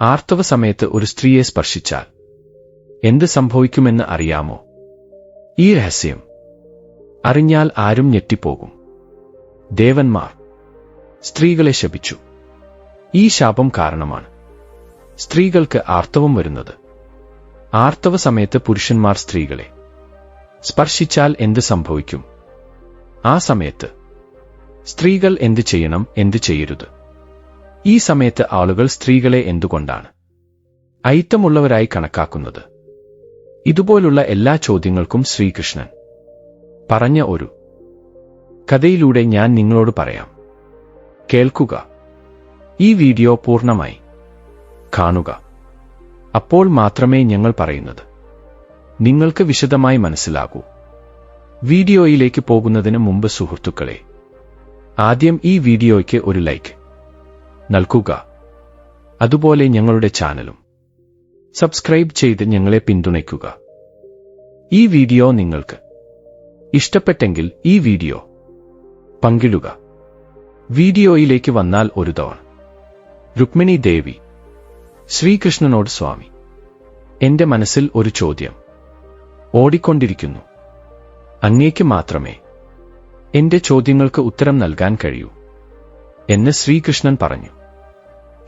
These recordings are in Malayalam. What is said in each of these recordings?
ആർത്തവ സമയത്ത് ഒരു സ്ത്രീയെ സ്പർശിച്ചാൽ എന്ത് സംഭവിക്കുമെന്ന് അറിയാമോ? ഈ രഹസ്യം അറിഞ്ഞാൽ ആരും ഞെട്ടിപ്പോകും. ദേവന്മാർ സ്ത്രീകളെ ശപിച്ചു. ഈ ശാപം കാരണമാണ് സ്ത്രീകൾക്ക് ആർത്തവം വരുന്നത്. ആർത്തവ സമയത്ത് പുരുഷന്മാർ സ്ത്രീകളെ സ്പർശിച്ചാൽ എന്ത് സംഭവിക്കും? ആ സമയത്ത് സ്ത്രീകൾ എന്ത് ചെയ്യണം എന്ത് ചെയ്യരുത്? ഈ സമയത്ത് ആളുകൾ സ്ത്രീകളെ എന്തുകൊണ്ടാണ് ഐത്തമുള്ളവരായി കണക്കാക്കുന്നത്? ഇതുപോലുള്ള എല്ലാ ചോദ്യങ്ങൾക്കും ശ്രീകൃഷ്ണൻ പറഞ്ഞ ഒരു കഥയിലൂടെ ഞാൻ നിങ്ങളോട് പറയാം. കേൾക്കുക. ഈ വീഡിയോ പൂർണമായി കാണുക. അപ്പോൾ മാത്രമേ ഞങ്ങൾ പറയുന്നത് നിങ്ങൾക്ക് വിശദമായി മനസ്സിലാകൂ. വീഡിയോയിലേക്ക് പോകുന്നതിന് മുമ്പ് സുഹൃത്തുക്കളെ ആദ്യം ഈ വീഡിയോയ്ക്ക് ഒരു ലൈക്ക്. നൽകുക. അതുപോലെ ഞങ്ങളുടെ ചാനലും. സബ്സ്ക്രൈബ് ചെയ്ത് ഞങ്ങളെ പിന്തുണയ്ക്കുക. ഈ വീഡിയോ നിങ്ങൾക്ക് ഇഷ്ടപ്പെട്ടെങ്കിൽ ഈ വീഡിയോ പങ്കിടുക. വീഡിയോയിലേക്ക് വന്നാൽ ഒരു തവണ. രുക്മിണി ദേവി ശ്രീകൃഷ്ണനോട് സ്വാമി എന്റെ മനസ്സിൽ ഒരു ചോദ്യം ഓടിക്കൊണ്ടിരിക്കുന്നു. അങ്ങേക്ക് മാത്രമേ എന്റെ ചോദ്യങ്ങൾക്ക് ഉത്തരം നൽകാൻ കഴിയൂ. എന്ന് ശ്രീകൃഷ്ണൻ പറഞ്ഞു.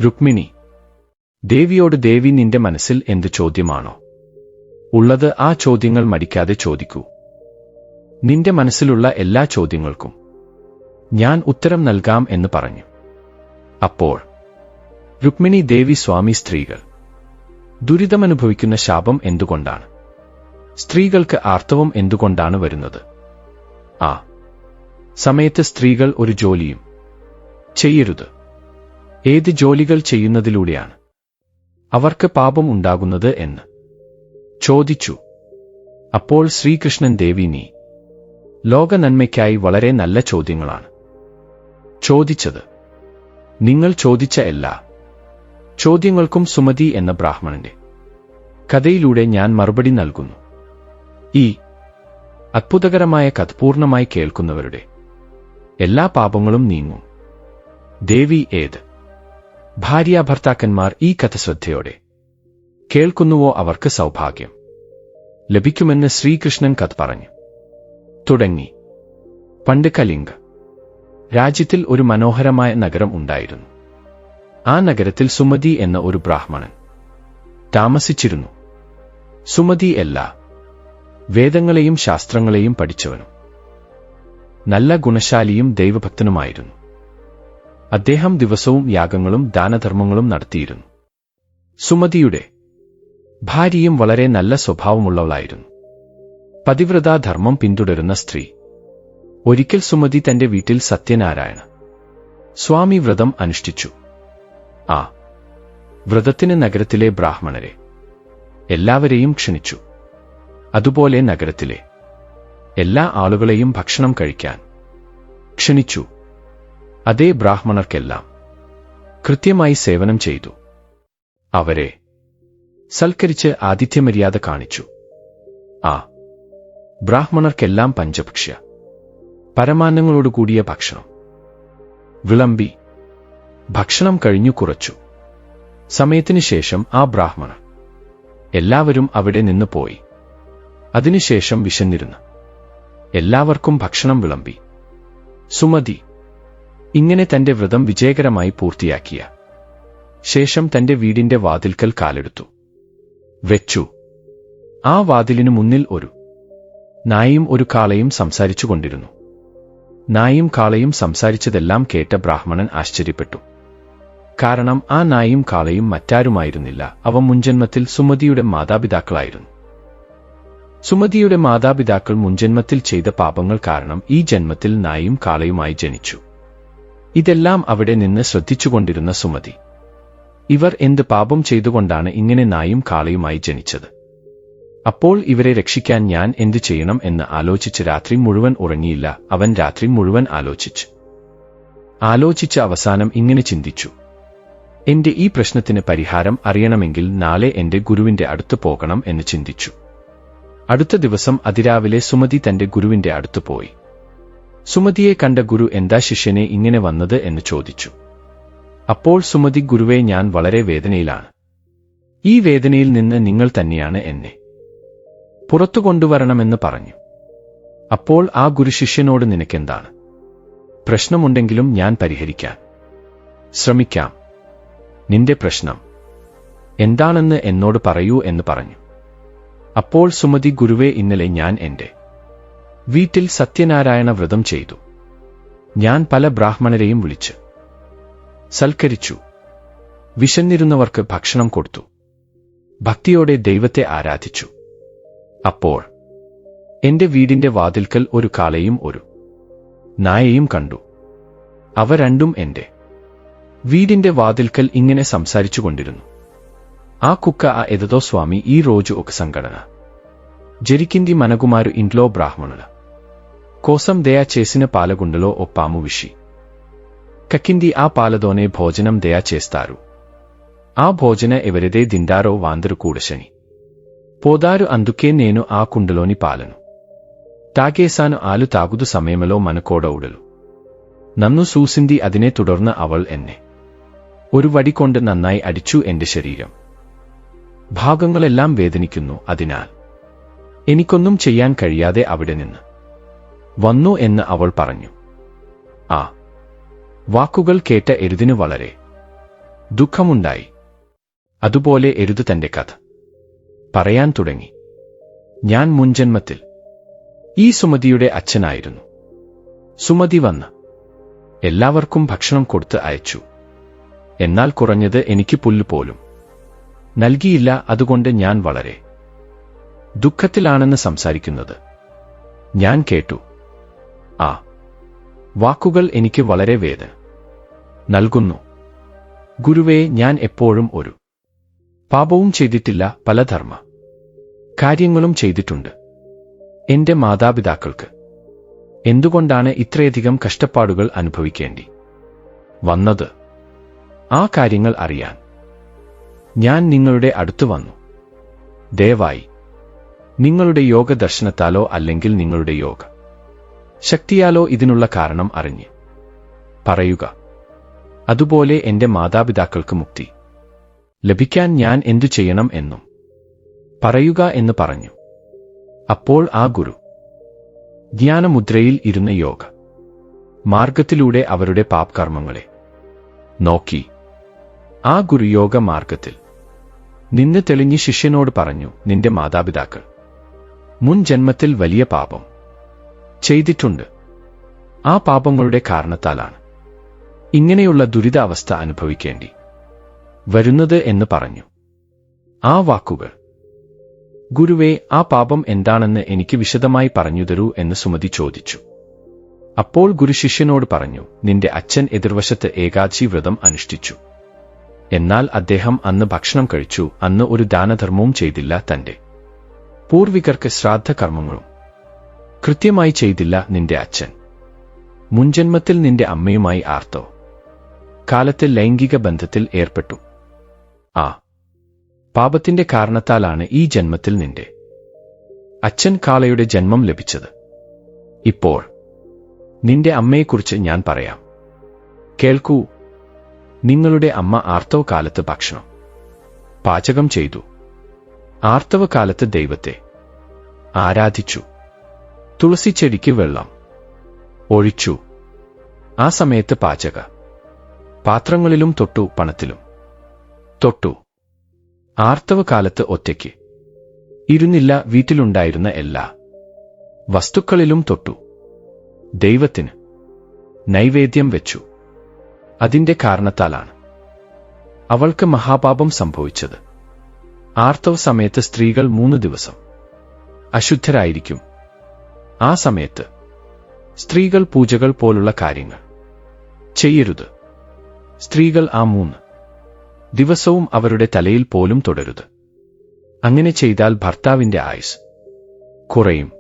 രുക്മിണി ദേവിയോട് ദേവി നിന്റെ മനസ്സിൽ എന്ത് ചോദ്യമാണോ? ഉള്ളത് ആ ചോദ്യങ്ങൾ മടിക്കാതെ ചോദിക്കൂ. നിന്റെ മനസ്സിലുള്ള എല്ലാ ചോദ്യങ്ങൾക്കും ഞാൻ ഉത്തരം നൽകാം എന്ന് പറഞ്ഞു. അപ്പോൾ രുക്മിണി ദേവി സ്വാമി സ്ത്രീകൾ ദുരിതമനുഭവിക്കുന്ന ശാപം എന്തുകൊണ്ടാണ്? സ്ത്രീകൾക്ക് ആർത്തവം എന്തുകൊണ്ടാണ് വരുന്നത്? ആ സമയത്ത് സ്ത്രീകൾ ഒരു ജോലിയും ചെയ്യരുത്. ഏത് ജോലികൾ ചെയ്യുന്നതിലൂടെയാണ് അവർക്ക് പാപം ഉണ്ടാകുന്നത് എന്ന്. ചോദിച്ചു. അപ്പോൾ ശ്രീകൃഷ്ണൻ ദേവി നീ ലോക നന്മയ്ക്കായി വളരെ നല്ല ചോദ്യങ്ങളാണ്. ചോദിച്ചത്. നിങ്ങൾ ചോദിച്ച എല്ലാ ചോദ്യങ്ങൾക്കും സുമതി എന്ന ബ്രാഹ്മണന്റെ കഥയിലൂടെ ഞാൻ മറുപടി നൽകുന്നു. ഈ അത്ഭുതകരമായ കഥ പൂർണമായി കേൾക്കുന്നവരുടെ എല്ലാ പാപങ്ങളും നീങ്ങും. ദേവി ഏത്? ഭാര്യാഭർത്താക്കന്മാർ ഈ കഥ ശ്രദ്ധയോടെ. കേൾക്കുന്നുവോ അവർക്ക് സൗഭാഗ്യം? ലഭിക്കുമെന്ന് ശ്രീകൃഷ്ണൻ കഥ പറഞ്ഞു. തുടങ്ങി. പണ്ട് കലിംഗ. രാജ്യത്തിൽ ഒരു മനോഹരമായ നഗരം ഉണ്ടായിരുന്നു. ആ നഗരത്തിൽ സുമതി എന്ന ഒരു ബ്രാഹ്മണൻ. താമസിച്ചിരുന്നു. സുമതി എല്ലാ വേദങ്ങളെയും ശാസ്ത്രങ്ങളെയും പഠിച്ചവനും. നല്ല ഗുണശാലിയും ദൈവഭക്തനുമായിരുന്നു. അദ്ദേഹം ദിവസവും യാഗങ്ങളും ദാനധർമ്മങ്ങളും നടത്തിയിരുന്നു. സുമതിയുടെ ഭാര്യയും വളരെ നല്ല സ്വഭാവമുള്ളവളായിരുന്നു. പതിവ്രതാധർമ്മം പിന്തുടരുന്ന സ്ത്രീ. ഒരിക്കൽ സുമതി തന്റെ വീട്ടിൽ സത്യനാരായണ സ്വാമി വ്രതം അനുഷ്ഠിച്ചു. ആ വ്രതത്തിന് നഗരത്തിലെ ബ്രാഹ്മണരെ എല്ലാവരെയും ക്ഷണിച്ചു. അതുപോലെ നഗരത്തിലെ എല്ലാ ആളുകളെയും ഭക്ഷണം കഴിക്കാൻ ക്ഷണിച്ചു. അതേ ബ്രാഹ്മണർക്കെല്ലാം കൃത്യമായി സേവനം ചെയ്തു. അവരെ സൽക്കരിച്ച് ആതിഥ്യമര്യാദ കാണിച്ചു. ആ ബ്രാഹ്മണർക്കെല്ലാം പഞ്ചഭക്ഷ്യ പരമാന്നങ്ങളോടുകൂടിയ ഭക്ഷണം. വിളമ്പി ഭക്ഷണം കഴിഞ്ഞു കുറച്ചു. സമയത്തിനു ശേഷം ആ ബ്രാഹ്മണർ എല്ലാവരും അവിടെ നിന്ന് പോയി. അതിനുശേഷം വിശന്നിരുന്നു. എല്ലാവർക്കും ഭക്ഷണം വിളമ്പി. സുമതി ഇങ്ങനെ തന്റെ വ്രതം വിജയകരമായി പൂർത്തിയാക്കിയ ശേഷം തന്റെ വീടിന്റെ വാതിൽക്കൽ കാലെടുത്തു. വെച്ചു. ആ വാതിലിനു മുന്നിൽ ഒരു നായും ഒരു കാളയും സംസാരിച്ചുകൊണ്ടിരുന്നു നായും കാളയും സംസാരിച്ചതെല്ലാം കേട്ട ബ്രാഹ്മണൻ ആശ്ചര്യപ്പെട്ടു. കാരണം ആ നായും കാളയും മറ്റാരുമായിരുന്നില്ല. അവ മുൻജന്മത്തിൽ സുമതിയുടെ മാതാപിതാക്കളായിരുന്നു. സുമതിയുടെ മാതാപിതാക്കൾ മുൻജന്മത്തിൽ ചെയ്ത പാപങ്ങൾ കാരണം ഈ ജന്മത്തിൽ നായും കാളയുമായി ജനിച്ചു. ഇതെല്ലാം അവിടെ നിന്ന് ശ്രദ്ധിച്ചുകൊണ്ടിരുന്ന സുമതി. ഇവർ എന്ത് പാപം ചെയ്തുകൊണ്ടാണ് ഇങ്ങനെ നായും കാളയുമായി ജനിച്ചത്? അപ്പോൾ ഇവരെ രക്ഷിക്കാൻ ഞാൻ എന്തു ചെയ്യണം എന്ന് ആലോചിച്ച് രാത്രി മുഴുവൻ ഉറങ്ങിയില്ല അവൻ രാത്രി മുഴുവൻ ആലോചിച്ച്. ആലോചിച്ച അവസാനം ഇങ്ങനെ ചിന്തിച്ചു. എന്റെ ഈ പ്രശ്നത്തിന് പരിഹാരം അറിയണമെങ്കിൽ നാളെ എന്റെ ഗുരുവിന്റെ അടുത്ത് പോകണം എന്ന് ചിന്തിച്ചു. അടുത്ത ദിവസം അതിരാവിലെ സുമതി തന്റെ ഗുരുവിന്റെ അടുത്ത് പോയി. സുമതിയെ കണ്ട ഗുരു എന്താ ശിഷ്യനെ ഇങ്ങനെ വന്നത് എന്ന് ചോദിച്ചു. അപ്പോൾ സുമതി ഗുരുവെ ഞാൻ വളരെ വേദനയിലാണ്. ഈ വേദനയിൽ നിന്ന് നിങ്ങൾ തന്നെയാണ് എന്നെ. പുറത്തു കൊണ്ടുവരണമെന്ന് പറഞ്ഞു. അപ്പോൾ ആ ഗുരുശിഷ്യനോട് നിനക്കെന്താണ്? പ്രശ്നമുണ്ടെങ്കിലും ഞാൻ പരിഹരിക്കാൻ ശ്രമിക്കാം. നിന്റെ പ്രശ്നം. എന്താണെന്ന് എന്നോട് പറയൂ എന്ന് പറഞ്ഞു. അപ്പോൾ സുമതി ഗുരുവെ ഇന്നലെ ഞാൻ എന്റെ വീട്ടിൽ സത്യനാരായണ വ്രതം ചെയ്തു. ഞാൻ പല ബ്രാഹ്മണരെയും വിളിച്ച്. സൽക്കരിച്ചു. വിശന്നിരുന്നവർക്ക് ഭക്ഷണം കൊടുത്തു. ഭക്തിയോടെ ദൈവത്തെ ആരാധിച്ചു. അപ്പോൾ എന്റെ വീടിന്റെ വാതിൽക്കൽ ഒരു കാളയും ഒരു നായയും കണ്ടു. അവ രണ്ടും എന്റെ വീടിന്റെ വാതിൽക്കൽ ഇങ്ങനെ സംസാരിച്ചുകൊണ്ടിരുന്നു ആ കുക്ക ആ ఆ സ്വാമി ഈ റോജു ഒക്കെ സംഘടന. సంఘటన മനകുമാരു ഇൻലോ ఇంట్లో కోసం దయా చేసిన పాలగుండలో ఓ పాము విషి కక్కింది ఆ పాలతోనే భోజనం దయా చేస్తారు ఆ భోజన ఎవరిదే దిండారో వాందరు కూడశని పోదారు అందుకే నేను ఆ కుండలోని పాలను తాగేశాను ఆలు తాగుదు సమయంలో మనకోడవుడలు നന്നു സൂസിന്തി അതിനെ തുടർന്ന് അവൾ എന്നെ ഒരു വടി കൊണ്ട് നന്നായി അടിച്ചു എന്റെ ശരീരം ഭാഗങ്ങളെല്ലാം വേദനിക്കുന്നു അതിനാൽ എനിക്കൊന്നും ചെയ്യാൻ കഴിയാതെ അവിടെ നിന്ന് വന്നു എന്ന് അവൾ പറഞ്ഞു. ആ വാക്കുകൾ കേട്ട എരുതിന് വളരെ ദുഃഖമുണ്ടായി. അതുപോലെ എരുത് തന്റെ കഥ. പറയാൻ തുടങ്ങി. ഞാൻ മുൻജന്മത്തിൽ ഈ സുമതിയുടെ അച്ഛനായിരുന്നു. സുമതി വന്ന് എല്ലാവർക്കും ഭക്ഷണം കൊടുത്ത് അയച്ചു. എന്നാൽ കുറഞ്ഞത് എനിക്ക് പുല്ല് പോലും നൽകിയില്ല അതുകൊണ്ട് ഞാൻ വളരെ ദുഃഖത്തിലാണെന്ന് സംസാരിക്കുന്നത് ഞാൻ കേട്ടു. ആ. വാക്കുകൾ എനിക്ക് വളരെ വേദ. നൽകുന്നു. ഗുരുവേ ഞാൻ എപ്പോഴും ഒരു പാപവും ചെയ്തിട്ടില്ല പല ധർമ്മ കാര്യങ്ങളും ചെയ്തിട്ടുണ്ട്. എന്റെ മാതാപിതാക്കൾക്ക് എന്തുകൊണ്ടാണ് ഇത്രയധികം കഷ്ടപ്പാടുകൾ അനുഭവിക്കേണ്ടി വന്നത്? ആ കാര്യങ്ങൾ അറിയാൻ ഞാൻ നിങ്ങളുടെ അടുത്ത് വന്നു. ദയവായി നിങ്ങളുടെ യോഗ ദർശനത്താലോ അല്ലെങ്കിൽ നിങ്ങളുടെ യോഗ ശക്തിയാലോ ഇതിനുള്ള കാരണം അറിഞ്ഞ്. പറയുക അതുപോലെ എന്റെ മാതാപിതാക്കൾക്ക് മുക്തി. ലഭിക്കാൻ ഞാൻ എന്തു ചെയ്യണം എന്നും. പറയുക എന്ന് പറഞ്ഞു. അപ്പോൾ ആ ഗുരു ജ്ഞാനമുദ്രയിൽ ഇരുന്ന യോഗ മാർഗത്തിലൂടെ അവരുടെ പാപ്കർമ്മങ്ങളെ നോക്കി. ആ ഗുരുയോഗ മാർഗത്തിൽ നിന്ന് തെളിഞ്ഞ് ശിഷ്യനോട് പറഞ്ഞു നിന്റെ മാതാപിതാക്കൾ മുൻ ജന്മത്തിൽ വലിയ പാപം ചെയ്തിട്ടുണ്ട്. ആ പാപങ്ങളുടെ കാരണത്താലാണ്. ഇങ്ങനെയുള്ള ദുരിതാവസ്ഥ അനുഭവിക്കേണ്ടി. വരുന്നത് എന്ന് പറഞ്ഞു. ആ വാക്കുകൾ. ഗുരുവേ ആ പാപം എന്താണെന്ന് എനിക്ക് വിശദമായി പറഞ്ഞു തരൂ എന്ന് സുമതി ചോദിച്ചു. അപ്പോൾ ഗുരു ശിഷ്യനോട് പറഞ്ഞു നിന്റെ അച്ഛൻ എതിർവശത്ത് ഏകാദശി വ്രതം അനുഷ്ഠിച്ചു. എന്നാൽ അദ്ദേഹം അന്ന് ഭക്ഷണം കഴിച്ചു അന്ന് ഒരു ദാനധർമ്മവും ചെയ്തില്ല തന്റെ പൂർവികർക്ക് ശ്രാദ്ധകർമ്മങ്ങളും കൃത്യമായി ചെയ്തില്ല നിന്റെ അച്ഛൻ. മുൻജന്മത്തിൽ നിന്റെ അമ്മയുമായി ആർത്തോ. കാലത്ത് ലൈംഗിക ബന്ധത്തിൽ ഏർപ്പെട്ടു. ആ പാപത്തിന്റെ കാരണത്താലാണ് ഈ ജന്മത്തിൽ നിന്റെ. അച്ഛൻ കാളയുടെ ജന്മം ലഭിച്ചത്. ഇപ്പോൾ നിന്റെ അമ്മയെക്കുറിച്ച് ഞാൻ പറയാം. കേൾക്കൂ നിങ്ങളുടെ അമ്മ ആർത്തവ കാലത്ത് ഭക്ഷണം പാചകം ചെയ്തു. ആർത്തവ കാലത്ത് ദൈവത്തെ ആരാധിച്ചു. തുളസി ചെടിക്ക് വെള്ളം. ഒഴിച്ചു. ആ സമയത്ത് പാചക. പാത്രങ്ങളിലും തൊട്ടു പണത്തിലും. തൊട്ടു. ആർത്തവ കാലത്ത് ഒറ്റയ്ക്ക്. ഇരുന്നില്ല വീട്ടിലുണ്ടായിരുന്ന എല്ലാ. വസ്തുക്കളിലും തൊട്ടു. ദൈവത്തിന്. നൈവേദ്യം വെച്ചു. അതിന്റെ കാരണത്താലാണ്. അവൾക്ക് മഹാപാപം സംഭവിച്ചത്. ആർത്തവ സമയത്ത് സ്ത്രീകൾ മൂന്ന് ദിവസം. അശുദ്ധരായിരിക്കും. ആ സമയത്ത് സ്ത്രീകൾ പൂജകൾ പോലുള്ള കാര്യങ്ങൾ ചെയ്യരുത്. സ്ത്രീകൾ ആ മൂന്ന് ദിവസവും അവരുടെ തലയിൽ പോലും തുടരുത്. അങ്ങനെ ചെയ്താൽ ഭർത്താവിന്റെ ആയുസ് കുറയും.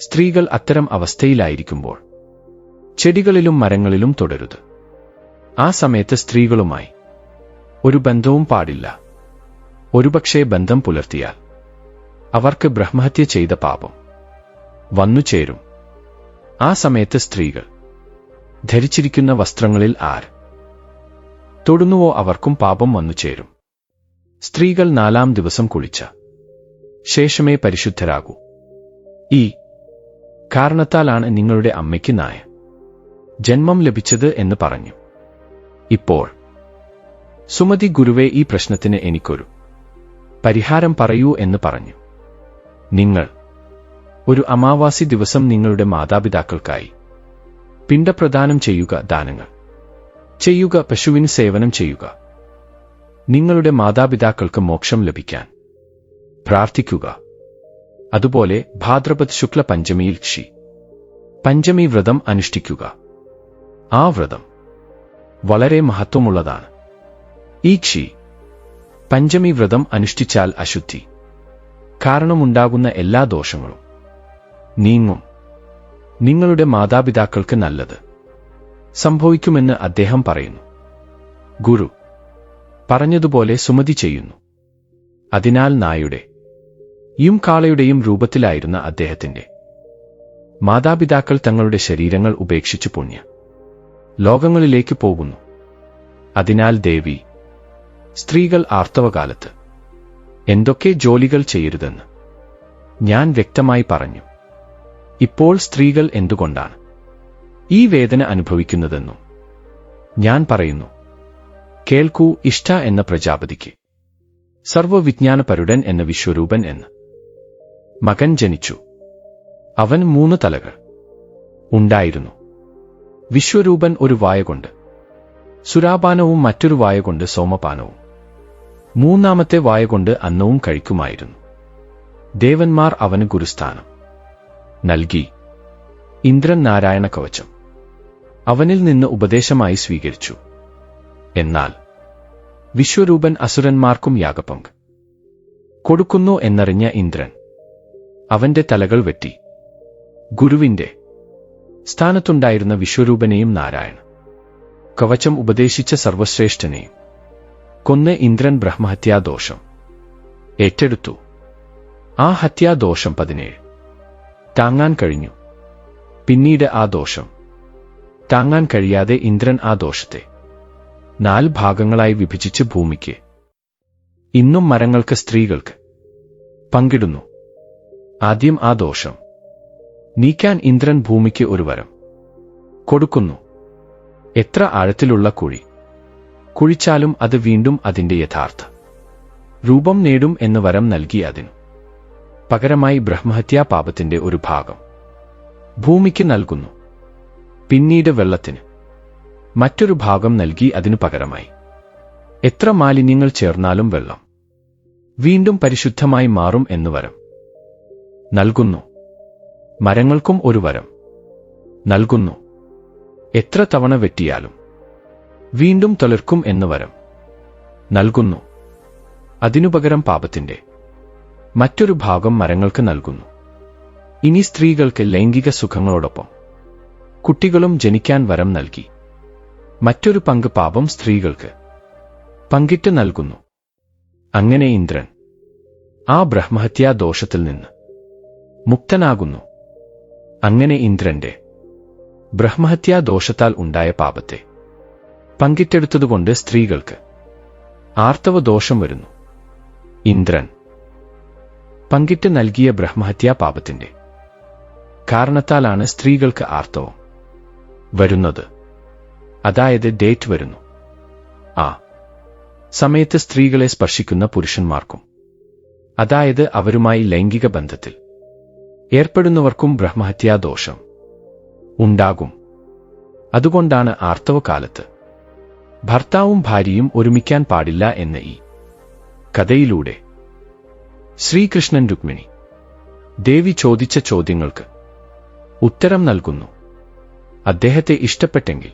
സ്ത്രീകൾ അത്തരം അവസ്ഥയിലായിരിക്കുമ്പോൾ ചെടികളിലും മരങ്ങളിലും തുടരുത്. ആ സമയത്ത് സ്ത്രീകളുമായി ഒരു ബന്ധവും പാടില്ല. ഒരുപക്ഷേ ബന്ധം പുലർത്തിയാൽ അവർക്ക് ബ്രഹ്മഹത്യ ചെയ്ത പാപം വന്നു ചേരും ആ സമയത്ത് സ്ത്രീകൾ ധരിച്ചിരിക്കുന്ന വസ്ത്രങ്ങളിൽ ആർ തൊടുന്നുവോ അവർക്കും പാപം വന്നു ചേരും സ്ത്രീകൾ നാലാം ദിവസം കുളിച്ച. ശേഷമേ പരിശുദ്ധരാകൂ. ഈ കാരണത്താലാണ് നിങ്ങളുടെ അമ്മയ്ക്ക് നായ. ജന്മം ലഭിച്ചത് എന്ന് പറഞ്ഞു. ഇപ്പോൾ സുമതി ഗുരുവെ ഈ പ്രശ്നത്തിന് എനിക്കൊരു പരിഹാരം പറയൂ എന്ന് പറഞ്ഞു. നിങ്ങൾ ഒരു അമാവാസി ദിവസം നിങ്ങളുടെ മാതാപിതാക്കൾക്കായി. പിണ്ടപ്രദാനം ചെയ്യുക ദാനങ്ങൾ. ചെയ്യുക പശുവിന് സേവനം ചെയ്യുക. നിങ്ങളുടെ മാതാപിതാക്കൾക്ക് മോക്ഷം ലഭിക്കാൻ. പ്രാർത്ഥിക്കുക. അതുപോലെ ഭാദ്രപത് ശുക്ല പഞ്ചമിയിൽ ക്ഷി. പഞ്ചമി വ്രതം അനുഷ്ഠിക്കുക. ആ വ്രതം വളരെ മഹത്വമുള്ളതാണ്. ഈ ക്ഷി പഞ്ചമി വ്രതം അനുഷ്ഠിച്ചാൽ അശുദ്ധി. കാരണമുണ്ടാകുന്ന എല്ലാ ദോഷങ്ങളും. നീങ്ങും. നിങ്ങളുടെ മാതാപിതാക്കൾക്ക് നല്ലത് സംഭവിക്കുമെന്ന് അദ്ദേഹം പറയുന്നു. ഗുരു പറഞ്ഞതുപോലെ സുമതി ചെയ്യുന്നു. അതിനാൽ നായുടെ യും കാളയുടെയും രൂപത്തിലായിരുന്ന അദ്ദേഹത്തിന്റെ മാതാപിതാക്കൾ തങ്ങളുടെ ശരീരങ്ങൾ ഉപേക്ഷിച്ചു പുണ്യ ലോകങ്ങളിലേക്ക് പോകുന്നു. അതിനാൽ ദേവി സ്ത്രീകൾ ആർത്തവകാലത്ത് എന്തൊക്കെ ജോലികൾ ചെയ്യരുതെന്ന് ഞാൻ വ്യക്തമായി പറഞ്ഞു. ഇപ്പോൾ സ്ത്രീകൾ എന്തുകൊണ്ടാണ് ഈ വേദന അനുഭവിക്കുന്നതെന്നും ഞാൻ പറയുന്നു. കേൾക്കൂ ഇഷ്ട എന്ന പ്രജാപതിക്ക്. സർവവിജ്ഞാനപരുടൻ എന്ന വിശ്വരൂപൻ എന്ന്. മകൻ ജനിച്ചു. അവൻ മൂന്ന് തലകൾ ഉണ്ടായിരുന്നു. വിശ്വരൂപൻ ഒരു വായ കൊണ്ട് സുരാപാനവും മറ്റൊരു വായ കൊണ്ട് സോമപാനവും മൂന്നാമത്തെ വായ കൊണ്ട് അന്നവും കഴിക്കുമായിരുന്നു. ദേവന്മാർ അവന് ഗുരുസ്ഥാനം. നൽകി. ഇന്ദ്രൻ നാരായണ കവചം അവനിൽ നിന്ന് ഉപദേശമായി സ്വീകരിച്ചു. എന്നാൽ വിശ്വരൂപൻ അസുരന്മാർക്കും യാഗപങ്ക്. കൊടുക്കുന്നു എന്നറിഞ്ഞ ഇന്ദ്രൻ അവന്റെ തലകൾ വെട്ടി. ഗുരുവിന്റെ സ്ഥാനത്തുണ്ടായിരുന്ന വിശ്വരൂപനെയും നാരായണ കവചം ഉപദേശിച്ച സർവശ്രേഷ്ഠനെയും കൊന്ന് ഇന്ദ്രൻ ബ്രഹ്മഹത്യാദോഷം ഏറ്റെടുത്തു. ആ ഹത്യാദോഷം പതിനേഴ്. താങ്ങാൻ കഴിഞ്ഞു. പിന്നീട് ആ ദോഷം. താങ്ങാൻ കഴിയാതെ ഇന്ദ്രൻ ആ ദോഷത്തെ നാല് ഭാഗങ്ങളായി വിഭജിച്ച് ഭൂമിക്ക് ഇന്നും മരങ്ങൾക്ക് സ്ത്രീകൾക്ക് പങ്കിടുന്നു. ആദ്യം ആ ദോഷം. നീക്കാൻ ഇന്ദ്രൻ ഭൂമിക്ക് ഒരു വരം കൊടുക്കുന്നു. എത്ര ആഴത്തിലുള്ള കുഴി. കുഴിച്ചാലും അത് വീണ്ടും അതിന്റെ യഥാർത്ഥ രൂപം നേടും എന്ന് വരം നൽകി അതിനു. പകരമായി ബ്രഹ്മഹത്യാ പാപത്തിന്റെ ഒരു ഭാഗം. ഭൂമിക്ക് നൽകുന്നു. പിന്നീട് വെള്ളത്തിന്. മറ്റൊരു ഭാഗം നൽകി അതിനു പകരമായി. എത്ര മാലിന്യങ്ങൾ ചേർന്നാലും വെള്ളം. വീണ്ടും പരിശുദ്ധമായി മാറും എന്ന് വരം. നൽകുന്നു. മരങ്ങൾക്കും ഒരു വരം. നൽകുന്നു. എത്ര തവണ വെട്ടിയാലും. വീണ്ടും തളിർക്കും എന്ന് വരം. നൽകുന്നു. അതിനുപകരം പാപത്തിന്റെ. മറ്റൊരു ഭാഗം മരങ്ങൾക്ക് നൽകുന്നു. ഇനി സ്ത്രീകൾക്ക് ലൈംഗിക സുഖങ്ങളോടൊപ്പം കുട്ടികളും ജനിക്കാൻ വരം നൽകി. മറ്റൊരു പങ്ക് പാപം സ്ത്രീകൾക്ക് പങ്കിട്ട് നൽകുന്നു. അങ്ങനെ ഇന്ദ്രൻ ആ ബ്രഹ്മഹത്യാ ദോഷത്തിൽ നിന്ന് മുക്തനാകുന്നു. അങ്ങനെ ഇന്ദ്രന്റെ ബ്രഹ്മഹത്യാ ദോഷത്താൽ ഉണ്ടായ പാപത്തെ പങ്കിട്ടെടുത്തതുകൊണ്ട് സ്ത്രീകൾക്ക് ആർത്തവ ദോഷം വരുന്നു. ഇന്ദ്രൻ പങ്കിട്ട് നൽകിയ ബ്രഹ്മഹത്യാ പാപത്തിന്റെ കാരണത്താലാണ് സ്ത്രീകൾക്ക് ആർത്തവം. വരുന്നത്. അതായത് ഡേറ്റ് വരുന്നു. ആ. സമയത്ത് സ്ത്രീകളെ സ്പർശിക്കുന്ന പുരുഷന്മാർക്കും. അതായത് അവരുമായി ലൈംഗിക ബന്ധത്തിൽ. ഏർപ്പെടുന്നവർക്കും ബ്രഹ്മഹത്യാദോഷം. ഉണ്ടാകും. അതുകൊണ്ടാണ് ആർത്തവകാലത്ത്. ഭർത്താവും ഭാര്യയും ഒരുമിക്കാൻ പാടില്ല എന്ന ഈ കഥയിലൂടെ ശ്രീകൃഷ്ണൻ രുക്മിണി ദേവി ചോദിച്ച ചോദ്യങ്ങൾക്ക് ഉത്തരം നൽകുന്നു. അദ്ദേഹത്തെ ഇഷ്ടപ്പെട്ടെങ്കിൽ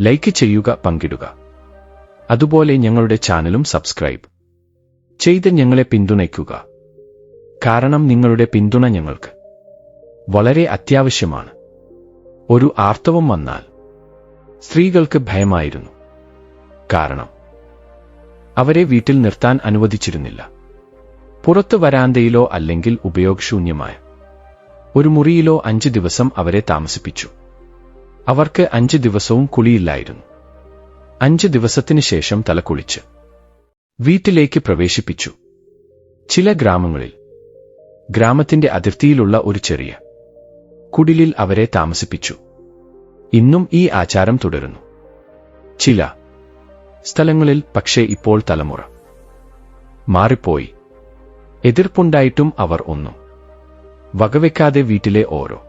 ലൈക്ക് ചെയ്യുക പങ്കിടുക. അതുപോലെ ഞങ്ങളുടെ ചാനലും സബ്സ്ക്രൈബ് ചെയ്ത് ഞങ്ങളെ പിന്തുണയ്ക്കുക. കാരണം നിങ്ങളുടെ പിന്തുണ ഞങ്ങൾക്ക് വളരെ അത്യാവശ്യമാണ്. ഒരു ആർത്തവം വന്നാൽ സ്ത്രീകൾക്ക് ഭയമായിരുന്നു. കാരണം അവരെ വീട്ടിൽ നിർത്താൻ അനുവദിച്ചിരുന്നില്ല. പുറത്ത് വരാന്തയിലോ അല്ലെങ്കിൽ ഉപയോഗശൂന്യമായ. ഒരു മുറിയിലോ അഞ്ച് ദിവസം അവരെ താമസിപ്പിച്ചു. അവർക്ക് അഞ്ച് ദിവസവും കുളിയില്ലായിരുന്നു. അഞ്ച് ദിവസത്തിനു ശേഷം തലക്കുളിച്ച് വീട്ടിലേക്ക് പ്രവേശിപ്പിച്ചു. ചില ഗ്രാമങ്ങളിൽ ഗ്രാമത്തിന്റെ അതിർത്തിയിലുള്ള ഒരു ചെറിയ കുടിലിൽ അവരെ താമസിപ്പിച്ചു. ഇന്നും ഈ ആചാരം തുടരുന്നു. ചില സ്ഥലങ്ങളിൽ പക്ഷേ ഇപ്പോൾ തലമുറ മാറിപ്പോയി. എതിർപ്പുണ്ടായിട്ടും അവർ ഒന്നും. വകവെക്കാതെ വീട്ടിലെ ഓരോ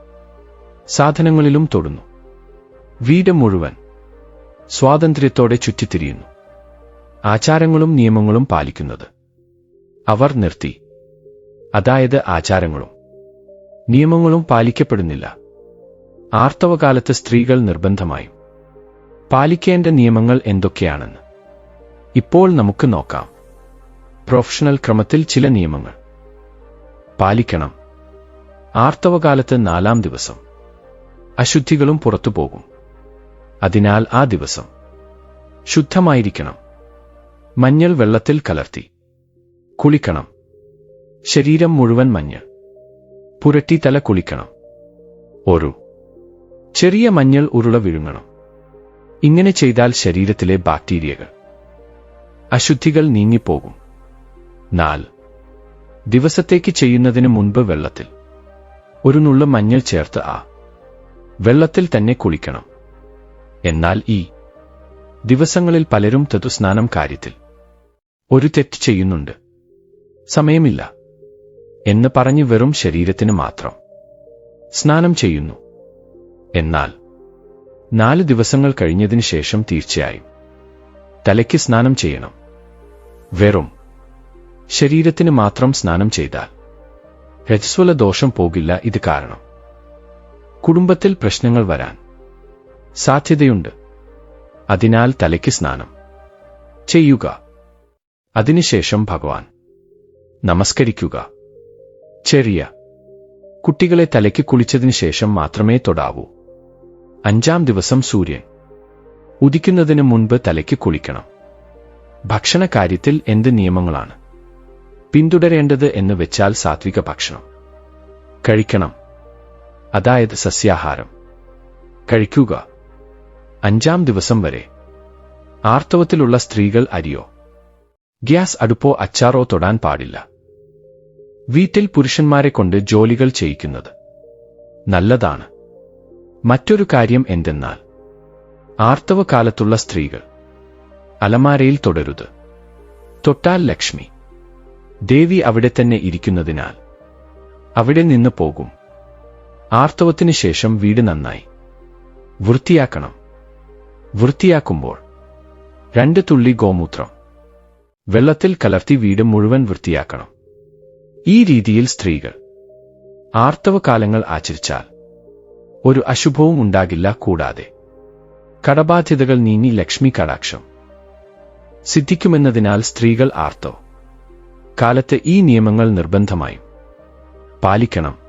സാധനങ്ങളിലും തൊടുന്നു. വീട് മുഴുവൻ സ്വാതന്ത്ര്യത്തോടെ ചുറ്റിത്തിരിയുന്നു. ആചാരങ്ങളും നിയമങ്ങളും പാലിക്കുന്നത് അവർ നിർത്തി. അതായത് ആചാരങ്ങളും നിയമങ്ങളും പാലിക്കപ്പെടുന്നില്ല. ആർത്തവകാലത്ത് സ്ത്രീകൾ നിർബന്ധമായും പാലിക്കേണ്ട നിയമങ്ങൾ എന്തൊക്കെയാണെന്ന് ഇപ്പോൾ നമുക്ക് നോക്കാം. പ്രൊഫഷണൽ ക്രമത്തിൽ ചില നിയമങ്ങൾ. പാലിക്കണം. ആർത്തവകാലത്ത് നാലാം ദിവസം. അശുദ്ധികളും പുറത്തു പോകും. അതിനാൽ ആ ദിവസം. ശുദ്ധമായിരിക്കണം. മഞ്ഞൾ വെള്ളത്തിൽ കലർത്തി. കുളിക്കണം. ശരീരം മുഴുവൻ മഞ്ഞൾ. പുരട്ടി തല കുളിക്കണം. ഒരു. ചെറിയ മഞ്ഞൾ ഉരുള വിഴുങ്ങണം. ഇങ്ങനെ ചെയ്താൽ ശരീരത്തിലെ ബാക്ടീരിയകൾ. അശുദ്ധികൾ നീങ്ങിപ്പോകും. നാല്. ദിവസത്തേക്ക് ചെയ്യുന്നതിന് മുൻപ് വെള്ളത്തിൽ. ഒരു നുള്ള മഞ്ഞൾ ചേർത്ത് ആ. വെള്ളത്തിൽ തന്നെ കുളിക്കണം. എന്നാൽ ഈ ദിവസങ്ങളിൽ പലരും തതുസ്നാനം കാര്യത്തിൽ. ഒരു തെറ്റ് ചെയ്യുന്നുണ്ട്. സമയമില്ല. എന്ന് പറഞ്ഞ് വെറും ശരീരത്തിന് മാത്രം. സ്നാനം ചെയ്യുന്നു. എന്നാൽ നാല് ദിവസങ്ങൾ കഴിഞ്ഞതിന് ശേഷം തീർച്ചയായും. തലയ്ക്ക് സ്നാനം ചെയ്യണം. വെറും ശരീരത്തിന് മാത്രം സ്നാനം ചെയ്താൽ രജസ്വല ദോഷം പോകില്ല ഇത് കാരണം. കുടുംബത്തിൽ പ്രശ്നങ്ങൾ വരാൻ സാധ്യതയുണ്ട്. അതിനാൽ തലയ്ക്ക് സ്നാനം ചെയ്യുക. അതിനുശേഷം ഭഗവാൻ നമസ്കരിക്കുക. ചെറിയ കുട്ടികളെ തലയ്ക്ക് കുളിച്ചതിന് ശേഷം മാത്രമേ തൊടാവൂ. അഞ്ചാം ദിവസം സൂര്യൻ ഉദിക്കുന്നതിന് മുൻപ് തലയ്ക്ക് കുളിക്കണം. ഭക്ഷണ കാര്യത്തിൽ എന്ത് നിയമങ്ങളാണ്? പിന്തുടരേണ്ടത് എന്ന് വെച്ചാൽ സാത്വിക ഭക്ഷണം. കഴിക്കണം. അതായത് സസ്യാഹാരം. കഴിക്കുക. അഞ്ചാം ദിവസം വരെ. ആർത്തവത്തിലുള്ള സ്ത്രീകൾ അരിയോ? ഗ്യാസ് അടുപ്പോ അച്ചാറോ തൊടാൻ പാടില്ല. വീട്ടിൽ പുരുഷന്മാരെ കൊണ്ട് ജോലികൾ ചെയ്യിക്കുന്നത്. നല്ലതാണ്. മറ്റൊരു കാര്യം എന്തെന്നാൽ ആർത്തവകാലത്തുള്ള സ്ത്രീകൾ അലമാരയിൽ തുടരുത്. തൊട്ടാൽ ലക്ഷ്മി. ദേവി അവിടെ തന്നെ ഇരിക്കുന്നതിനാൽ അവിടെ നിന്ന് പോകും. ആർത്തവത്തിന് ശേഷം വീട് നന്നായി. വൃത്തിയാക്കണം. വൃത്തിയാക്കുമ്പോൾ രണ്ട് തുള്ളി ഗോമൂത്രം. വെള്ളത്തിൽ കലർത്തി വീട് മുഴുവൻ വൃത്തിയാക്കണം. ഈ രീതിയിൽ സ്ത്രീകൾ ആർത്തവകാലങ്ങൾ ആചരിച്ചാൽ ഒരു അശുഭവും ഉണ്ടാകില്ല കൂടാതെ കടബാധ്യതകൾ നീങ്ങി ലക്ഷ്മി കടാക്ഷം. സിദ്ധിക്കുമെന്നതിനാൽ സ്ത്രീകൾ ആർത്തവ കാലത്ത് ഈ നിയമങ്ങൾ നിർബന്ധമായി. പാലിക്കണം.